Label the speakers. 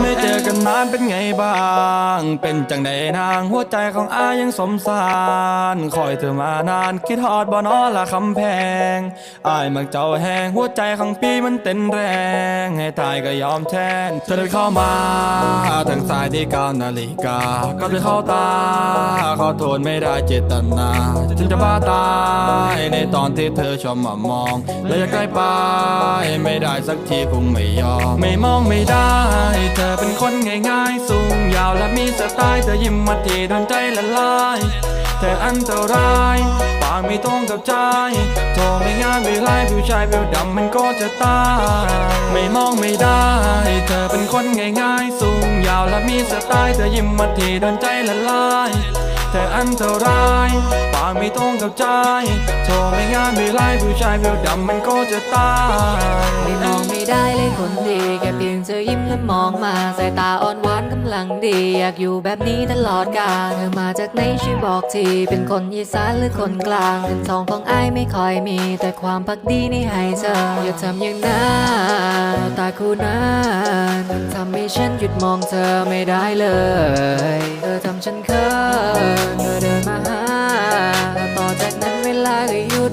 Speaker 1: ไม่เจอกันนานเป็นไงบ้าง เป็นจังใดนางหัวใจของอายังสมสารคอยเธอมานานคิดฮอดบ่นอละคำแพงอายมักเจ้าแหงหัวใจของพี่มันเต้นแรง ให้ตายก็ยอมแทนเธอเดินเข้ามา ทางสายที่เก้านาฬิกา ก็จะเข้าตา ขอโทษไม่ได้เจตนา ฉันจะบ้าตายในตอนที่เธอชอบมามอง และอยากใกล้ไปไม่ได้สักทีคงไม่ยอม ไม่มองไม่ได้ เธอเป็นคนง่ายๆ สูงยาวและมีสไตล์เธอยิ้มมาทีโดนใจละลายเธออันตรายปากไม่ตรงกับใจโทรไม่งานไม่ไล่ผู้ชายเบลดำมันก็จะตาย ไม่มองไม่ได้ เธอเป็นคนง่ายๆสูงาวและมีสไตล์เธอยิ้มมาทีโดนใจละลายเธออันตรายปากไม่ตรงกับใจโทรไม่งานไม่ไล่ผู้ชายเบลดำมันก็จะตาย
Speaker 2: ไม่มองไม่ได้เลยคนดีแค่เพียงเธอยิ้มและมองมาสายตาอ่อนหวานกำลังดี อยากอยู่แบบนี้ตลอดกาลเธอมาจากไหนช่วยบอกที เป็นคนอีสานหรือคนกลางเงินทองของไอ้ไม่ค่อยมี แต่ความพักดีนี่ให้เธออย่าทำอย่างนั้นตาคู่นั้น ให้ฉันหยุดมองเธอไม่ได้เลย เธอทำฉันเคินเธอเดินมาหา ต่อจากนั้นเวลาก็หยุด